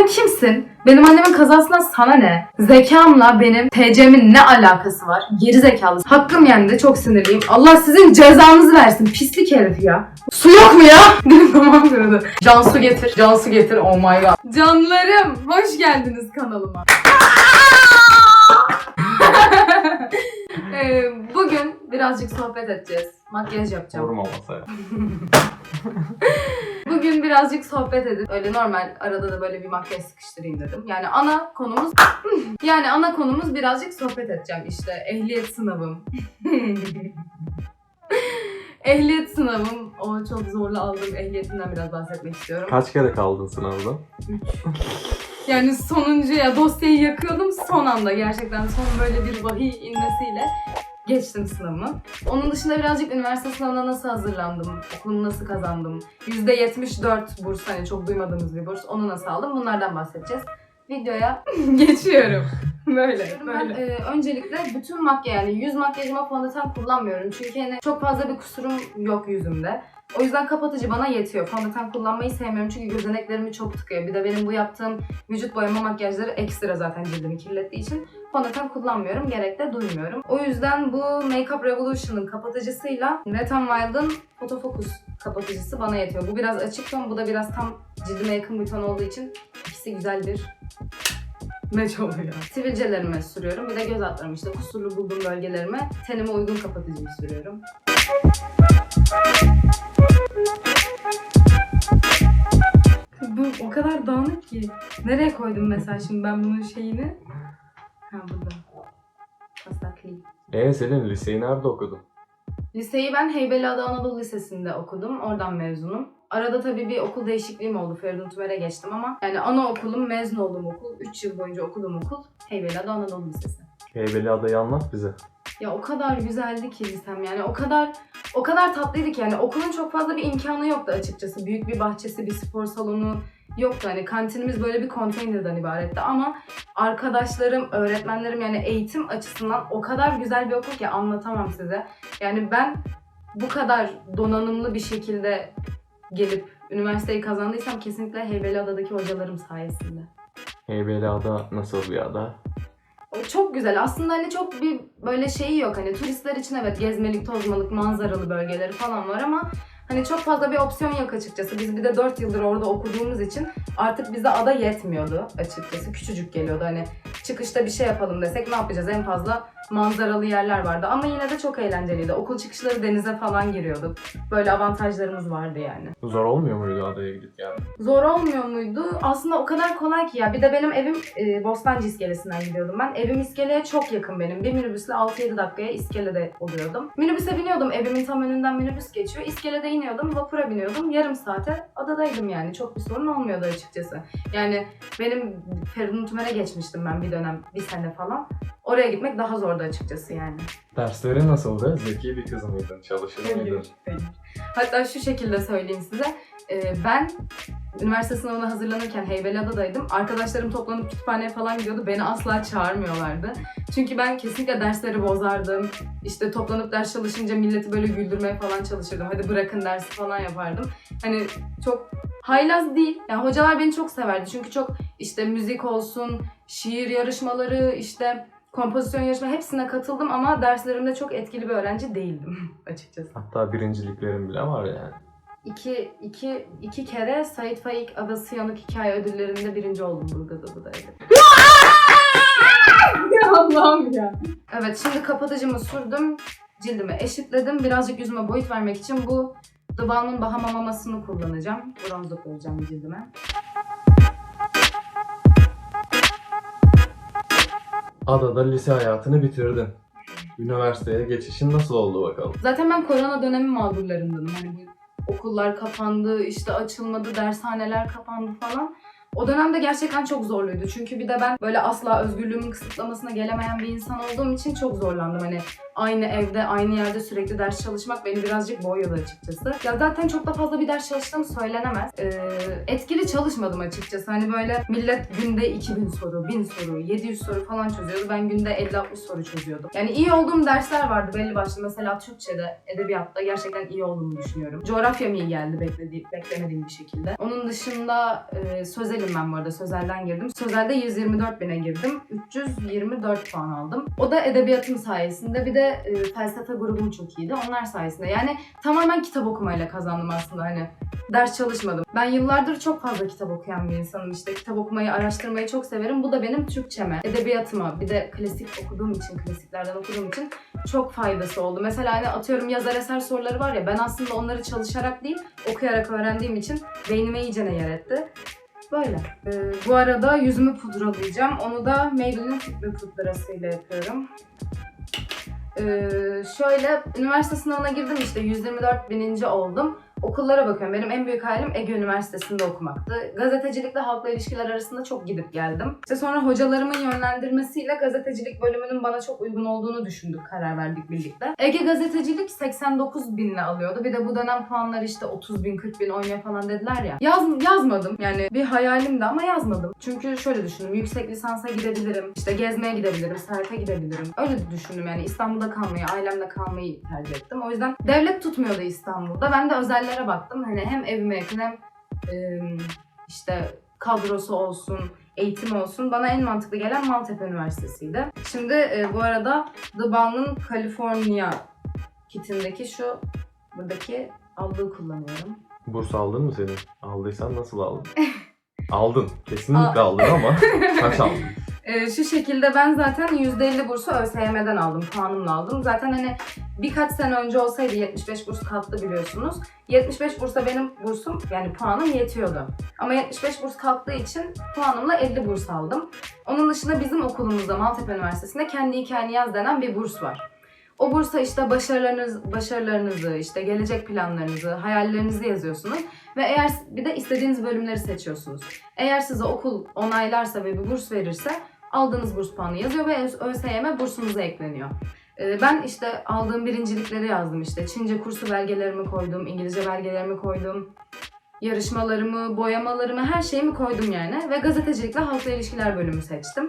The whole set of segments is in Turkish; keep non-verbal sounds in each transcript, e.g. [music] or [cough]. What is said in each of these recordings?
Sen kimsin? Benim annemin kazasından sana ne? Zekamla benim TC'min ne alakası var? Geri zekalı. Hakkım yendi. Çok sinirliyim. Allah sizin cezanızı versin. Pislik herif ya. Su yok mu ya? [laughs] Benim tamam kırıldı. Cansu getir. Cansu getir. Oh my god. Canlarım. Hoş geldiniz kanalıma. Ee, bugün birazcık sohbet edeceğiz. Makyaj yapacağım. Vurma masaya. [laughs] Bugün birazcık sohbet edip öyle normal arada da böyle bir makyaj sıkıştırayım dedim. Yani ana konumuz [laughs] yani ana konumuz birazcık sohbet edeceğim işte ehliyet sınavım. [laughs] ehliyet sınavım. O çok zorlu aldığım ehliyetimden biraz bahsetmek istiyorum. Kaç kere kaldın sınavda? Yani sonuncuya dosyayı yakıyordum son anda gerçekten son böyle bir vahiy inmesiyle geçtim sınavımı. Onun dışında birazcık üniversite sınavına nasıl hazırlandım, okulumu nasıl kazandım, %74 burs hani çok duymadığımız bir burs onu nasıl aldım bunlardan bahsedeceğiz. Videoya [laughs] geçiyorum. Böyle, böyle. Ben, e, öncelikle bütün makyaj yani yüz makyajıma fondöten kullanmıyorum. Çünkü hani çok fazla bir kusurum yok yüzümde. O yüzden kapatıcı bana yetiyor. Fondöten kullanmayı sevmiyorum çünkü gözeneklerimi çok tıkıyor. Bir de benim bu yaptığım vücut boyama makyajları ekstra zaten cildimi kirlettiği için fondöten kullanmıyorum. Gerek de duymuyorum. O yüzden bu Makeup Revolution'ın kapatıcısıyla Wet n Wild'ın Photofocus kapatıcısı bana yetiyor. Bu biraz açık ton, bu da biraz tam cildime yakın bir ton olduğu için ikisi güzel bir meç oluyor. Sivilcelerime sürüyorum. Bir de göz altlarım işte kusurlu bulduğum bölgelerime tenime uygun kapatıcıyı sürüyorum. Bu o kadar dağınık ki. Nereye koydum mesela şimdi ben bunun şeyini? Ha burada. Pasakli. Ee Selin liseyi nerede okudun? Liseyi ben Heybeliada Anadolu Lisesi'nde okudum. Oradan mezunum. Arada tabii bir okul değişikliğim oldu. Feridun Tümer'e geçtim ama yani anaokulum, mezun olduğum okul, 3 yıl boyunca okuduğum okul Heybeliada Anadolu Lisesi. Heybeliada'yı anlat bize. Ya o kadar güzeldi ki lisem yani o kadar o kadar tatlıydı ki yani okulun çok fazla bir imkanı yoktu açıkçası. Büyük bir bahçesi, bir spor salonu yoktu hani kantinimiz böyle bir konteynerden ibaretti ama arkadaşlarım, öğretmenlerim yani eğitim açısından o kadar güzel bir okul ki anlatamam size. Yani ben bu kadar donanımlı bir şekilde gelip üniversiteyi kazandıysam kesinlikle Heybeliada'daki hocalarım sayesinde. Heybeliada nasıl bir ada? O çok güzel. Aslında hani çok bir böyle şeyi yok. Hani turistler için evet gezmelik, tozmalık, manzaralı bölgeleri falan var ama hani çok fazla bir opsiyon yok açıkçası. Biz bir de 4 yıldır orada okuduğumuz için artık bize ada yetmiyordu açıkçası. Küçücük geliyordu hani çıkışta bir şey yapalım desek ne yapacağız? En fazla manzaralı yerler vardı ama yine de çok eğlenceliydi. Okul çıkışları denize falan giriyorduk. Böyle avantajlarımız vardı yani. Zor olmuyor muydu adaya gidip yani? Zor olmuyor muydu? Aslında o kadar kolay ki ya. Bir de benim evim e, Bostancı iskelesinden gidiyordum ben. Evim iskeleye çok yakın benim. Bir minibüsle 6-7 dakikaya iskelede oluyordum. Minibüse biniyordum. Evimin tam önünden minibüs geçiyor. İskelede iniyordum. Vapura biniyordum. Yarım saate adadaydım yani. Çok bir sorun olmuyordu açıkçası. Yani benim Feridun Tümer'e geçmiştim ben bir dönem. Bir sene falan. Oraya gitmek daha zordu açıkçası yani. Dersleri nasıldı? Zeki bir kız mıydın? Çalışır mıydın? Hayır. Hatta şu şekilde söyleyeyim size. Ee, ben üniversite sınavına hazırlanırken Heybeliada'daydım. Arkadaşlarım toplanıp kütüphaneye falan gidiyordu. Beni asla çağırmıyorlardı. Çünkü ben kesinlikle dersleri bozardım. İşte toplanıp ders çalışınca milleti böyle güldürmeye falan çalışırdım. Hadi bırakın dersi falan yapardım. Hani çok haylaz değil. Yani hocalar beni çok severdi. Çünkü çok işte müzik olsun, şiir yarışmaları, işte kompozisyon yarışma hepsine katıldım ama derslerimde çok etkili bir öğrenci değildim [laughs] açıkçası. Hatta birinciliklerin bile var yani. İki, iki, iki kere Sait Faik Adası Yanık Hikaye ödüllerinde birinci oldum Burgaz'a bu da evet. ya Allah'ım ya. Evet şimdi kapatıcımı sürdüm. Cildimi eşitledim. Birazcık yüzüme boyut vermek için bu The Balm'ın Bahama Mamasını kullanacağım. Bronzluk vereceğim cildime. Adada lise hayatını bitirdin. Üniversiteye geçişin nasıl oldu bakalım? Zaten ben korona dönemi mağdurlarındanım. Hani bu okullar kapandı, işte açılmadı, dershaneler kapandı falan. O dönemde gerçekten çok zorluydu. Çünkü bir de ben böyle asla özgürlüğümün kısıtlamasına gelemeyen bir insan olduğum için çok zorlandım. Hani aynı evde, aynı yerde sürekli ders çalışmak beni birazcık boğuyordu açıkçası. Ya zaten çok da fazla bir ders çalıştığım söylenemez. Ee, etkili çalışmadım açıkçası. Hani böyle millet günde 2000 soru, 1000 soru, 700 soru falan çözüyordu. Ben günde 50-60 soru çözüyordum. Yani iyi olduğum dersler vardı belli başlı. Mesela Türkçe'de, edebiyatta gerçekten iyi olduğumu düşünüyorum. Coğrafyam iyi geldi beklediğim, beklemediğim bir şekilde. Onun dışında e, sözel değilim ben bu arada. Sözelden girdim. Sözelde 124 bine girdim. 324 puan aldım. O da edebiyatım sayesinde. Bir de e, felsefe grubum çok iyiydi. Onlar sayesinde. Yani tamamen kitap okumayla kazandım aslında hani. Ders çalışmadım. Ben yıllardır çok fazla kitap okuyan bir insanım. İşte kitap okumayı, araştırmayı çok severim. Bu da benim Türkçeme, edebiyatıma, bir de klasik okuduğum için, klasiklerden okuduğum için çok faydası oldu. Mesela hani atıyorum yazar eser soruları var ya ben aslında onları çalışarak değil okuyarak öğrendiğim için beynime iyice ne yer etti. Böyle. Ee, bu arada yüzümü pudralayacağım. Onu da Maybelline Fit pudrasıyla yapıyorum. Ee, şöyle üniversite sınavına girdim işte 124 bininci oldum. Okullara bakıyorum. Benim en büyük hayalim Ege Üniversitesi'nde okumaktı. Gazetecilikle halkla ilişkiler arasında çok gidip geldim. İşte sonra hocalarımın yönlendirmesiyle gazetecilik bölümünün bana çok uygun olduğunu düşündük, karar verdik birlikte. Ege gazetecilik 89 binle alıyordu. Bir de bu dönem puanlar işte 30 bin, 40 bin oynuyor falan dediler ya. Yaz, yazmadım. Yani bir hayalimdi ama yazmadım. Çünkü şöyle düşündüm. Yüksek lisansa gidebilirim. işte gezmeye gidebilirim. Seyahate gidebilirim. Öyle düşündüm yani. İstanbul'da kalmayı, ailemle kalmayı tercih ettim. O yüzden devlet tutmuyordu İstanbul'da. Ben de özellere baktım. Hani hem evime yakın hem e, işte kadrosu olsun, eğitim olsun. Bana en mantıklı gelen Maltepe Üniversitesi'ydi. Şimdi e, bu arada The Balm'ın California kitindeki şu buradaki aldığı kullanıyorum. Burs aldın mı senin? Aldıysan nasıl aldın? [laughs] aldın. Kesinlikle aldın ama [laughs] kaç aldın? Ee, şu şekilde ben zaten %50 bursu ÖSYM'den aldım, puanımla aldım. Zaten hani birkaç sene önce olsaydı 75 burs kalktı biliyorsunuz. 75 bursa benim bursum yani puanım yetiyordu. Ama 75 burs kalktığı için puanımla 50 burs aldım. Onun dışında bizim okulumuzda Maltepe Üniversitesi'nde kendi hikayeni yaz denen bir burs var. O bursa işte başarılarınız, başarılarınızı, işte gelecek planlarınızı, hayallerinizi yazıyorsunuz. Ve eğer bir de istediğiniz bölümleri seçiyorsunuz. Eğer size okul onaylarsa ve bir burs verirse aldığınız burs puanı yazıyor ve ÖSYM bursunuza ekleniyor. Ee, Ben işte aldığım birincilikleri yazdım işte. Çince kursu belgelerimi koydum, İngilizce belgelerimi koydum. Yarışmalarımı, boyamalarımı, her şeyimi koydum yani. Ve gazetecilikle halkla ilişkiler bölümü seçtim.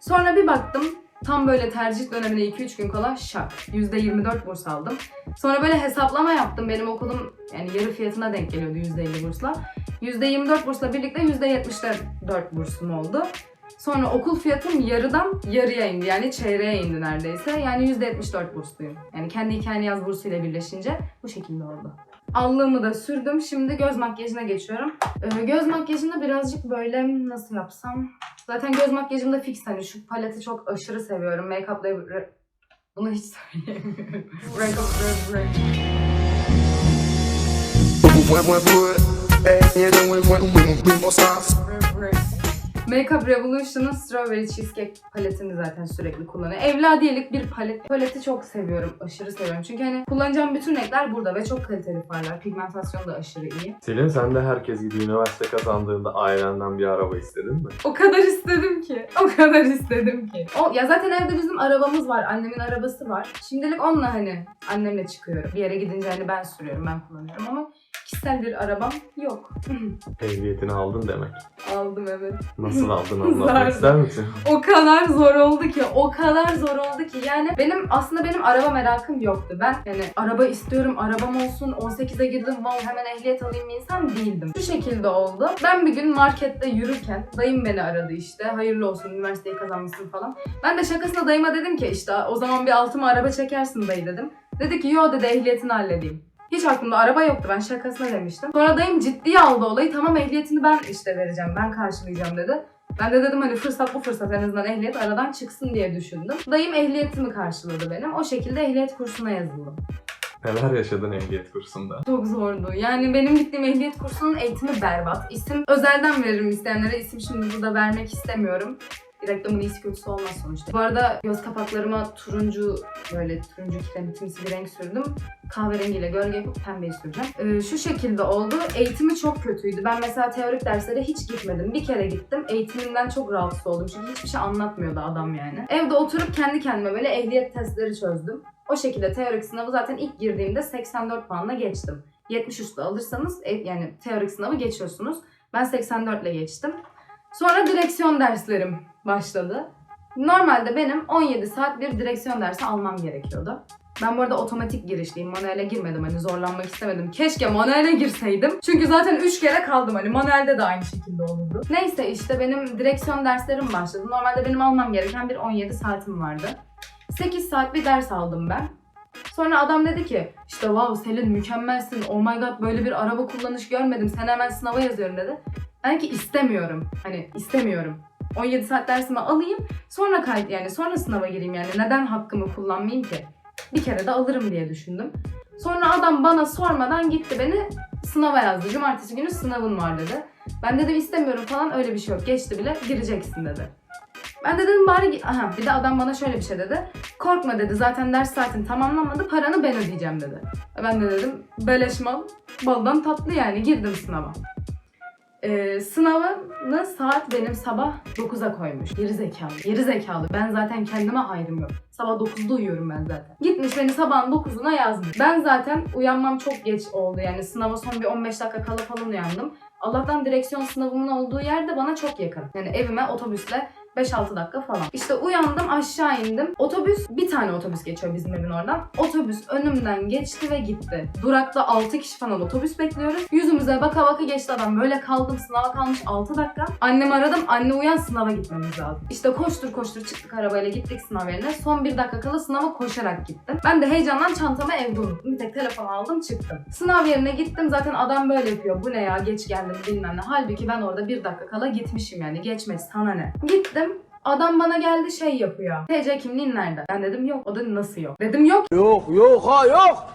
Sonra bir baktım tam böyle tercih dönemine 2-3 gün kala şak. %24 burs aldım. Sonra böyle hesaplama yaptım. Benim okulum yani yarı fiyatına denk geliyordu %50 bursla. %24 bursla birlikte %74 bursum oldu. Sonra okul fiyatım yarıdan yarıya indi. Yani çeyreğe indi neredeyse. Yani %74 bursluyum. Yani kendi hikayeni yaz bursuyla birleşince bu şekilde oldu. Allığımı da sürdüm. Şimdi göz makyajına geçiyorum. Ee, göz makyajını birazcık böyle nasıl yapsam? Zaten göz makyajım da fix hani şu paleti çok aşırı seviyorum. Make-up Re- bunu hiç söyleyemiyorum. Make-up Re- Makeup Revolution'ın Strawberry Cheesecake paletini zaten sürekli kullanıyorum. Evladiyelik bir palet. Paleti çok seviyorum. Aşırı seviyorum. Çünkü hani kullanacağım bütün renkler burada ve çok kaliteli farlar. Pigmentasyon da aşırı iyi. Selin sen de herkes gibi üniversite kazandığında ailenden bir araba istedin mi? O kadar istedim ki. O kadar istedim ki. O, ya zaten evde bizim arabamız var. Annemin arabası var. Şimdilik onunla hani annemle çıkıyorum. Bir yere gidince hani ben sürüyorum, ben kullanıyorum ama kişisel bir arabam yok. Ehliyetini aldın demek. Aldım evet. Nasıl aldın Zar. [laughs] anlatmak ister misin? O kadar zor oldu ki, o kadar zor oldu ki. Yani benim aslında benim araba merakım yoktu. Ben yani araba istiyorum, arabam olsun, 18'e girdim, wow hemen ehliyet alayım bir insan değildim. Şu şekilde oldu. Ben bir gün markette yürürken dayım beni aradı işte. Hayırlı olsun üniversiteyi kazanmışsın falan. Ben de şakasına dayıma dedim ki işte o zaman bir altıma araba çekersin dayı dedim. Dedi ki yo dedi ehliyetini halledeyim. Hiç aklımda araba yoktu ben şakasına demiştim. Sonra dayım ciddiye aldı olayı tamam ehliyetini ben işte vereceğim ben karşılayacağım dedi. Ben de dedim hani fırsat bu fırsat en azından ehliyet aradan çıksın diye düşündüm. Dayım ehliyetimi karşıladı benim. O şekilde ehliyet kursuna yazıldım. Neler yaşadın ehliyet kursunda? Çok zordu. Yani benim gittiğim ehliyet kursunun eğitimi berbat. İsim özelden veririm isteyenlere. İsim şimdi burada vermek istemiyorum. Reklamın iyisi kötüsü olmaz sonuçta. Bu arada göz kapaklarıma turuncu böyle turuncu kiremitimsi bir renk sürdüm. Kahverengiyle gölge yapıp pembeyi süreceğim. Ee, şu şekilde oldu. Eğitimi çok kötüydü. Ben mesela teorik derslere hiç gitmedim. Bir kere gittim. Eğitiminden çok rahatsız oldum. Çünkü hiçbir şey anlatmıyordu adam yani. Evde oturup kendi kendime böyle ehliyet testleri çözdüm. O şekilde teorik sınavı zaten ilk girdiğimde 84 puanla geçtim. 70 üstü alırsanız e, yani teorik sınavı geçiyorsunuz. Ben 84 ile geçtim. Sonra direksiyon derslerim başladı. Normalde benim 17 saat bir direksiyon dersi almam gerekiyordu. Ben bu arada otomatik girişliyim. Manuel'e girmedim hani zorlanmak istemedim. Keşke manuel'e girseydim. Çünkü zaten 3 kere kaldım hani manuelde de aynı şekilde olurdu. Neyse işte benim direksiyon derslerim başladı. Normalde benim almam gereken bir 17 saatim vardı. 8 saat bir ders aldım ben. Sonra adam dedi ki işte wow Selin mükemmelsin. Oh my god böyle bir araba kullanış görmedim. Sen hemen sınava yazıyorum dedi. Ben ki istemiyorum. Hani istemiyorum. 17 saat dersimi alayım. Sonra kayıt yani sonra sınava gireyim yani. Neden hakkımı kullanmayayım ki? Bir kere de alırım diye düşündüm. Sonra adam bana sormadan gitti beni sınava yazdı. Cumartesi günü sınavın var dedi. Ben dedim istemiyorum falan öyle bir şey yok. Geçti bile gireceksin dedi. Ben de dedim bari aha bir de adam bana şöyle bir şey dedi. Korkma dedi zaten ders saatin tamamlanmadı paranı ben ödeyeceğim dedi. Ben de dedim beleş mal baldan tatlı yani girdim sınava. Ee, sınavını saat benim sabah 9'a koymuş. Geri zekalı. Geri zekalı. Ben zaten kendime hayrım yok. Sabah 9'da uyuyorum ben zaten. Gitmiş beni sabahın 9'una yazmış. Ben zaten uyanmam çok geç oldu. Yani sınava son bir 15 dakika kala falan uyandım. Allah'tan direksiyon sınavımın olduğu yer de bana çok yakın. Yani evime otobüsle 5-6 dakika falan. İşte uyandım aşağı indim. Otobüs bir tane otobüs geçiyor bizim evin oradan. Otobüs önümden geçti ve gitti. Durakta 6 kişi falan otobüs bekliyoruz. Yüzümüze baka baka geçti adam. Böyle kaldım sınava kalmış 6 dakika. Annemi aradım. Anne uyan sınava gitmemiz lazım. İşte koştur koştur çıktık arabayla gittik sınav yerine. Son bir dakika kala sınava koşarak gittim. Ben de heyecandan çantamı evde unuttum. Bir tek telefon aldım çıktım. Sınav yerine gittim. Zaten adam böyle yapıyor. Bu ne ya geç geldim bilmem ne. Halbuki ben orada bir dakika kala gitmişim yani. Geçmedi sana ne. Gittim. Adam bana geldi şey yapıyor. TC kimliğin nerede? Ben dedim yok. O da nasıl yok? Dedim yok. Yok yok ha yok.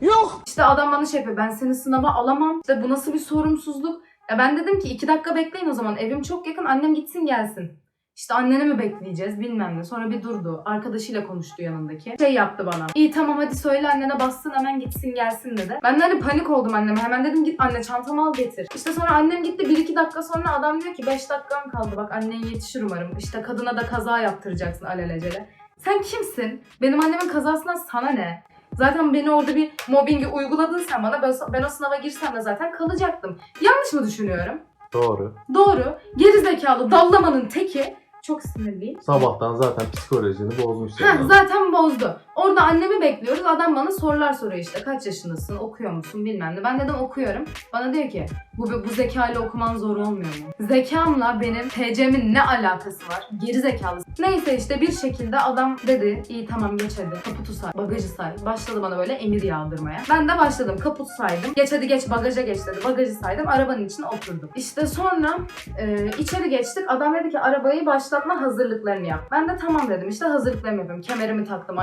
Yok. İşte adam bana şey yapıyor. Ben seni sınava alamam. İşte bu nasıl bir sorumsuzluk? Ya ben dedim ki iki dakika bekleyin o zaman. Evim çok yakın. Annem gitsin gelsin. İşte anneni mi bekleyeceğiz bilmem ne. Sonra bir durdu. Arkadaşıyla konuştu yanındaki. Şey yaptı bana. İyi tamam hadi söyle annene bassın hemen gitsin gelsin dedi. Ben de hani panik oldum anneme. Hemen dedim git anne çantamı al getir. İşte sonra annem gitti. 1-2 dakika sonra adam diyor ki 5 dakikan kaldı. Bak annen yetişir umarım. İşte kadına da kaza yaptıracaksın alelacele. Sen kimsin? Benim annemin kazasından sana ne? Zaten beni orada bir mobbingi uyguladın sen bana. Ben, ben o sınava girsem de zaten kalacaktım. Yanlış mı düşünüyorum? Doğru. Doğru. Gerizekalı dallamanın teki. Çok sinirliyim. Sabahtan zaten psikolojini bozmuş senin. zaten bozdu. Orada annemi bekliyoruz. Adam bana sorular soruyor işte. Kaç yaşındasın? Okuyor musun? Bilmem ne. Ben dedim okuyorum. Bana diyor ki bu, bu zekayla okuman zor olmuyor mu? Zekamla benim TC'min ne alakası var? Geri zekalı. Neyse işte bir şekilde adam dedi iyi tamam geç hadi. Kaputu say. Bagajı say. Başladı bana böyle emir yağdırmaya. Ben de başladım. Kaput saydım. Geç hadi geç bagaja geç dedi. Bagajı saydım. Arabanın içine oturdum. İşte sonra e, içeri geçtik. Adam dedi ki arabayı başlatma hazırlıklarını yap. Ben de tamam dedim. İşte hazırlıklarımı yapıyorum. Kemerimi taktım,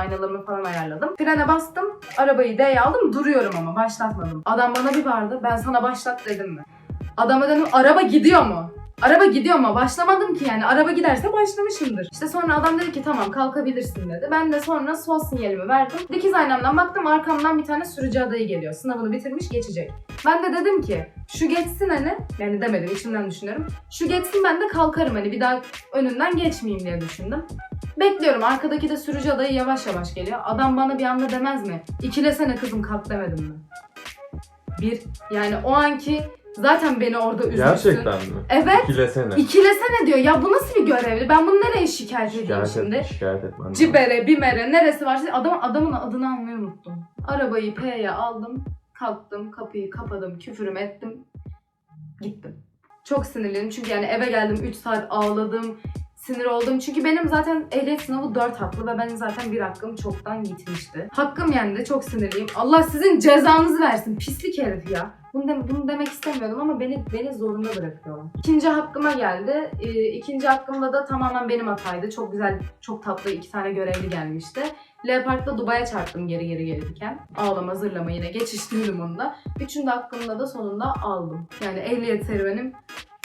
aynalarımı falan ayarladım. Frene bastım. Arabayı D'ye aldım. Duruyorum ama başlatmadım. Adam bana bir bağırdı. Ben sana başlat dedim mi? Adama dedim araba gidiyor mu? Araba gidiyor mu? Başlamadım ki yani. Araba giderse başlamışımdır. İşte sonra adam dedi ki tamam kalkabilirsin dedi. Ben de sonra sol sinyalimi verdim. Dikiz aynamdan baktım arkamdan bir tane sürücü adayı geliyor. Sınavını bitirmiş geçecek. Ben de dedim ki şu geçsin hani. Yani demedim içimden düşünüyorum. Şu geçsin ben de kalkarım hani bir daha önünden geçmeyeyim diye düşündüm. Bekliyorum arkadaki de sürücü adayı yavaş yavaş geliyor. Adam bana bir anda demez mi? İkilesene kızım kalk demedim mi? Bir yani o anki zaten beni orada üzmüşsün. Gerçekten mi? Evet. İkilesene. İkilesene diyor. Ya bu nasıl bir görevli? Ben bunu nereye şikayet edeyim Şikayet şimdi? et, şikayet etmen lazım. Cibere, Bimere neresi varsa adam, adamın adını almayı unuttum. Arabayı P'ye aldım, kalktım, kapıyı kapadım, küfürüm ettim, gittim. Çok sinirliyim çünkü yani eve geldim 3 saat ağladım, sinir oldum. Çünkü benim zaten ehliyet sınavı 4 haklı ve benim zaten bir hakkım çoktan gitmişti. Hakkım yendi, çok sinirliyim. Allah sizin cezanızı versin, pislik herif ya. Bunu, de- bunu demek istemiyordum ama beni beni zorunda bırakıyorlar. İkinci hakkıma geldi. Ee, ikinci hakkımda da tamamen benim hataydı. Çok güzel, çok tatlı iki tane görevli gelmişti. Leopard'da Dubai'ye çarptım geri geri gelirken. Ağlama zırlama yine geçiştirdim onu da. Üçüncü hakkımda da sonunda aldım. Yani ehliyet serüvenim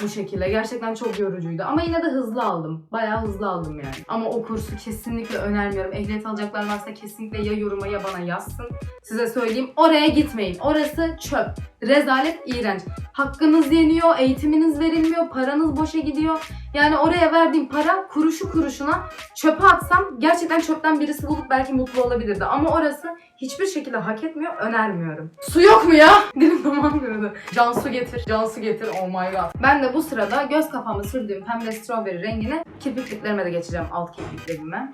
bu şekilde. Gerçekten çok yorucuydu. Ama yine de hızlı aldım. Bayağı hızlı aldım yani. Ama o kursu kesinlikle önermiyorum. Ehliyet alacaklar varsa kesinlikle ya yoruma ya bana yazsın. Size söyleyeyim. Oraya gitmeyin. Orası çöp. Rezalet, iğrenç. Hakkınız yeniyor, eğitiminiz verilmiyor, paranız boşa gidiyor. Yani oraya verdiğim para kuruşu kuruşuna çöpe atsam gerçekten çöpten birisi bulup belki mutlu olabilirdi. Ama orası hiçbir şekilde hak etmiyor, önermiyorum. Su yok mu ya? [laughs] Dilim tamam kurudu. Can su getir, can su getir, oh my god. Ben de bu sırada göz kapağıma sürdüğüm pembe strawberry rengini kirpikliklerime de geçeceğim alt kirpiklerime.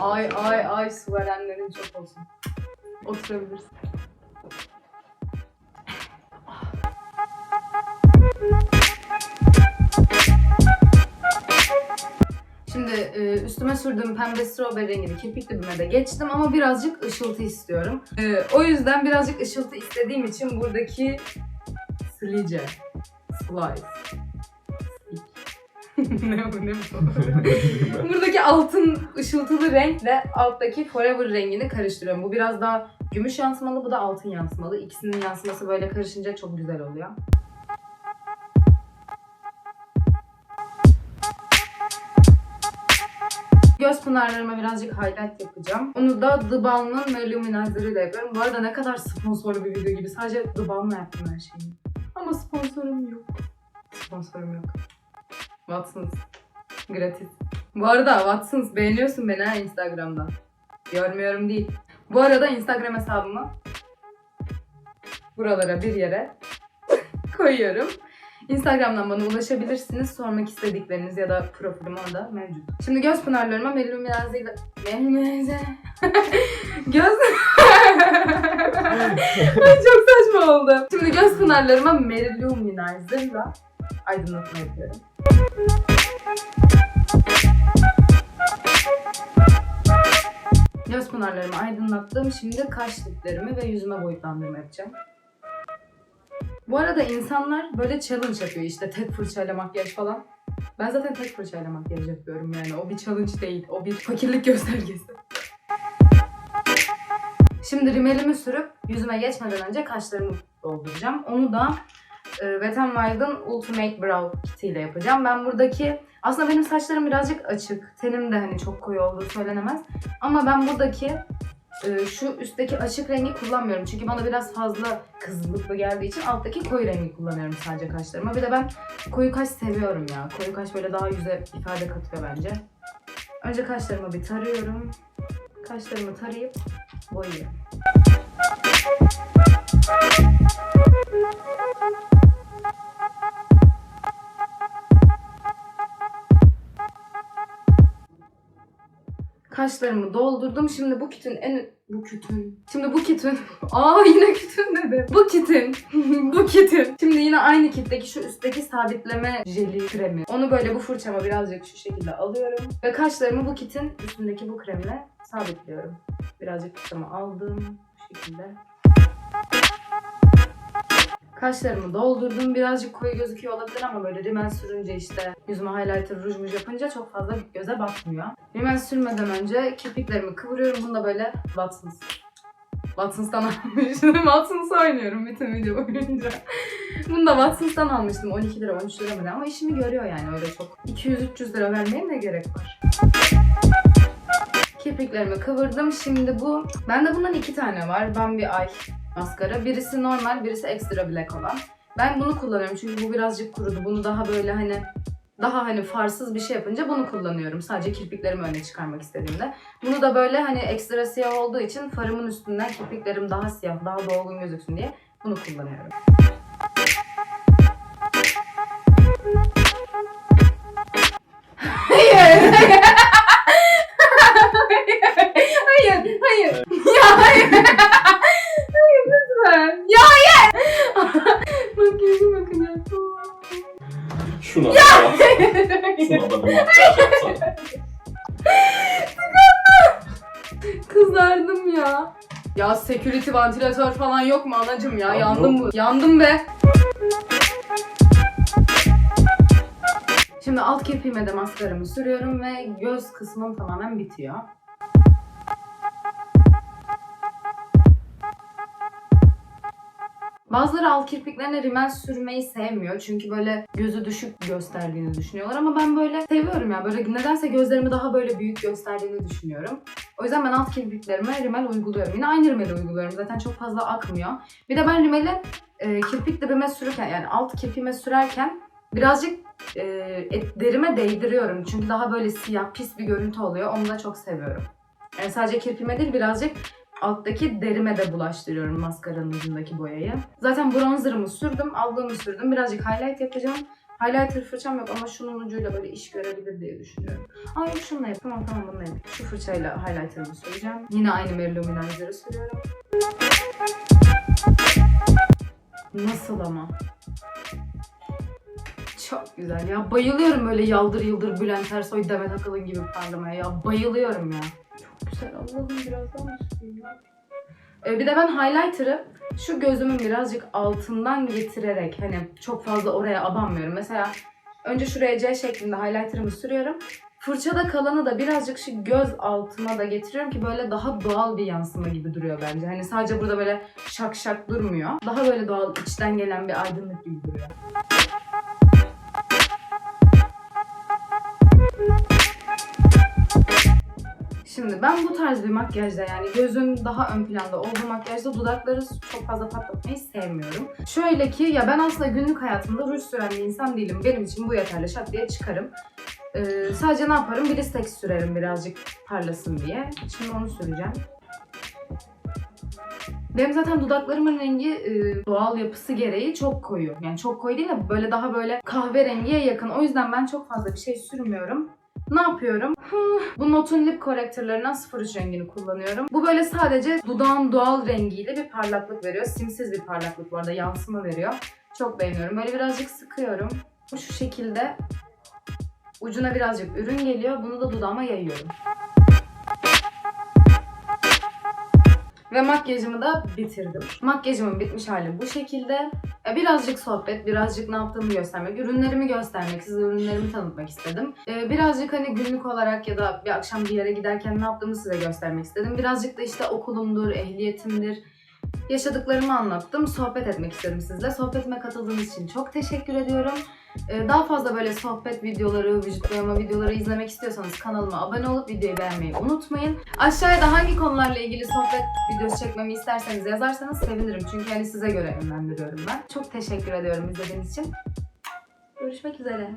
Ay ay ay su verenlerin çok olsun. Oturabilirsin. Şimdi e, üstüme sürdüğüm pembe strawberry rengini kirpik dibime de geçtim ama birazcık ışıltı istiyorum. E, o yüzden birazcık ışıltı istediğim için buradaki slice, slice, [laughs] ne bu ne bu? [laughs] Buradaki altın ışıltılı renkle alttaki forever rengini karıştırıyorum. Bu biraz daha gümüş yansımalı, bu da altın yansımalı. İkisinin yansıması böyle karışınca çok güzel oluyor. Göz pınarlarıma birazcık highlight yapacağım. Onu da The Balm'ın Mary Luminizer ile yapıyorum. Bu arada ne kadar sponsorlu bir video gibi. Sadece The Balm'la yaptım her şeyi. Ama sponsorum yok. Sponsorum yok. Watsons. Gratis. Bu arada Watsons beğeniyorsun beni ha Instagram'dan. Görmüyorum değil. Bu arada Instagram hesabımı buralara bir yere [laughs] koyuyorum. Instagram'dan bana ulaşabilirsiniz. Sormak istedikleriniz ya da profilim orada mevcut. Şimdi göz pınarlarıma Melih Luminazzi ile... Göz... Ay [laughs] çok saçma oldu. Şimdi göz pınarlarıma Melih Luminazzi ile aydınlatma yapıyorum. Göz pınarlarımı aydınlattım. Şimdi kaş diplerimi ve yüzüme boyutlandırma yapacağım. Bu arada insanlar böyle challenge yapıyor işte tek fırçayla makyaj falan. Ben zaten tek fırçayla makyaj yapıyorum yani. O bir challenge değil. O bir fakirlik [laughs] göstergesi. Şimdi rimelimi sürüp yüzüme geçmeden önce kaşlarımı dolduracağım. Onu da e, Wet n Wild'ın Ultimate Brow Kit ile yapacağım. Ben buradaki aslında benim saçlarım birazcık açık. Tenim de hani çok koyu olduğu söylenemez. Ama ben buradaki e, şu üstteki açık rengi kullanmıyorum. Çünkü bana biraz fazla kızılıklı geldiği için alttaki koyu rengi kullanıyorum sadece kaşlarıma. Bir de ben koyu kaş seviyorum ya. Koyu kaş böyle daha yüze ifade katıyor bence. Önce kaşlarımı bir tarıyorum. Kaşlarımı tarayıp boyuyorum. Kaşlarımı doldurdum. Şimdi bu kitin en... Bu kitin. Şimdi bu kitin... [laughs] Aa yine kitin dedi. Bu kitin. [laughs] bu kitin. Şimdi yine aynı kitteki şu üstteki sabitleme jeli kremi. Onu böyle bu fırçama birazcık şu şekilde alıyorum. Ve kaşlarımı bu kitin üstündeki bu kremle sabitliyorum. Birazcık fırçamı aldım. Bu şekilde. Kaşlarımı doldurdum. Birazcık koyu gözüküyor olabilir ama böyle rimel sürünce işte yüzüme highlighter, ruj muj yapınca çok fazla göze batmıyor. Rimel sürmeden önce kirpiklerimi kıvırıyorum. Bunu da böyle Watsons. Watsons'tan [laughs] almıştım. Watsons oynuyorum bütün video boyunca. Bunu da Watsons'tan almıştım. 12 lira, 13 lira mı ama işimi görüyor yani öyle çok. 200-300 lira vermeye ne gerek var? Kirpiklerimi kıvırdım. Şimdi bu... Bende bundan iki tane var. Bambi Eye maskara. Birisi normal, birisi extra black olan. Ben bunu kullanıyorum çünkü bu birazcık kurudu. Bunu daha böyle hani daha hani farsız bir şey yapınca bunu kullanıyorum. Sadece kirpiklerimi öne çıkarmak istediğimde. Bunu da böyle hani ekstra siyah olduğu için farımın üstünden kirpiklerim daha siyah, daha dolgun gözüksün diye bunu kullanıyorum. Hayır. [laughs] [laughs] hayır, [laughs] security vantilatör falan yok mu anacım ya? Yandım bu. Yandım be. Şimdi alt kirpiğime de maskaramı sürüyorum ve göz kısmım tamamen bitiyor. Bazıları alt kirpiklerine rimel sürmeyi sevmiyor. Çünkü böyle gözü düşük gösterdiğini düşünüyorlar ama ben böyle seviyorum ya. Böyle nedense gözlerimi daha böyle büyük gösterdiğini düşünüyorum. O yüzden ben alt kirpiklerime rimel uyguluyorum. Yine aynı rimeli uyguluyorum. Zaten çok fazla akmıyor. Bir de ben rimeli e, kirpik dibime sürürken yani alt kirpiğime sürerken birazcık e, derime değdiriyorum. Çünkü daha böyle siyah pis bir görüntü oluyor. Onu da çok seviyorum. Yani sadece kirpime değil birazcık alttaki derime de bulaştırıyorum maskaranın ucundaki boyayı. Zaten bronzerımı sürdüm, aldığımı sürdüm. Birazcık highlight yapacağım. Highlighter fırçam yok ama şunun ucuyla böyle iş görebilir diye düşünüyorum. Aa yok şununla yap. Tamam tamam bununla yap. Şu fırçayla highlighter'ımı süreceğim. Yine aynı Mary Luminizer'ı sürüyorum. Nasıl ama? Çok güzel ya. Bayılıyorum böyle yaldır yıldır Bülent Ersoy, Demet Akalın gibi parlamaya ya. Bayılıyorum ya. Güzel. Allah'ım biraz daha mı süreyim ya? Ee, bir de ben highlighter'ı şu gözümün birazcık altından getirerek hani çok fazla oraya abanmıyorum. Mesela önce şuraya C şeklinde highlighter'ımı sürüyorum. Fırçada kalanı da birazcık şu göz altıma da getiriyorum ki böyle daha doğal bir yansıma gibi duruyor bence. Hani sadece burada böyle şak şak durmuyor. Daha böyle doğal içten gelen bir aydınlık gibi duruyor. Şimdi ben bu tarz bir makyajda yani gözüm daha ön planda olduğu makyajda dudakları çok fazla patlatmayı sevmiyorum. Şöyle ki ya ben aslında günlük hayatımda ruj süren bir insan değilim. Benim için bu yeterli şak diye çıkarım. Ee, sadece ne yaparım? Blistex sürerim birazcık parlasın diye. Şimdi onu süreceğim. Benim zaten dudaklarımın rengi e, doğal yapısı gereği çok koyu. Yani çok koyu değil de böyle daha böyle kahverengiye yakın. O yüzden ben çok fazla bir şey sürmüyorum. Ne yapıyorum? Bu Notun Lip Corrector'larından 03 rengini kullanıyorum. Bu böyle sadece dudağın doğal rengiyle bir parlaklık veriyor. Simsiz bir parlaklık bu arada yansıma veriyor. Çok beğeniyorum. Böyle birazcık sıkıyorum. Bu şu şekilde ucuna birazcık ürün geliyor. Bunu da dudağıma yayıyorum. Ve makyajımı da bitirdim. Makyajımın bitmiş hali bu şekilde. Birazcık sohbet, birazcık ne yaptığımı göstermek, ürünlerimi göstermek, size ürünlerimi tanıtmak istedim. E, Birazcık hani günlük olarak ya da bir akşam bir yere giderken ne yaptığımı size göstermek istedim. Birazcık da işte okulumdur, ehliyetimdir, yaşadıklarımı anlattım. Sohbet etmek istedim sizle. Sohbetime katıldığınız için çok teşekkür ediyorum. Ee, Daha fazla böyle sohbet videoları, vücut boyama videoları izlemek istiyorsanız kanalıma abone olup videoyu beğenmeyi unutmayın. Aşağıya da hangi konularla ilgili sohbet videosu çekmemi isterseniz yazarsanız sevinirim. Çünkü hani size göre yönlendiriyorum ben. Çok teşekkür ediyorum izlediğiniz için. Görüşmek üzere.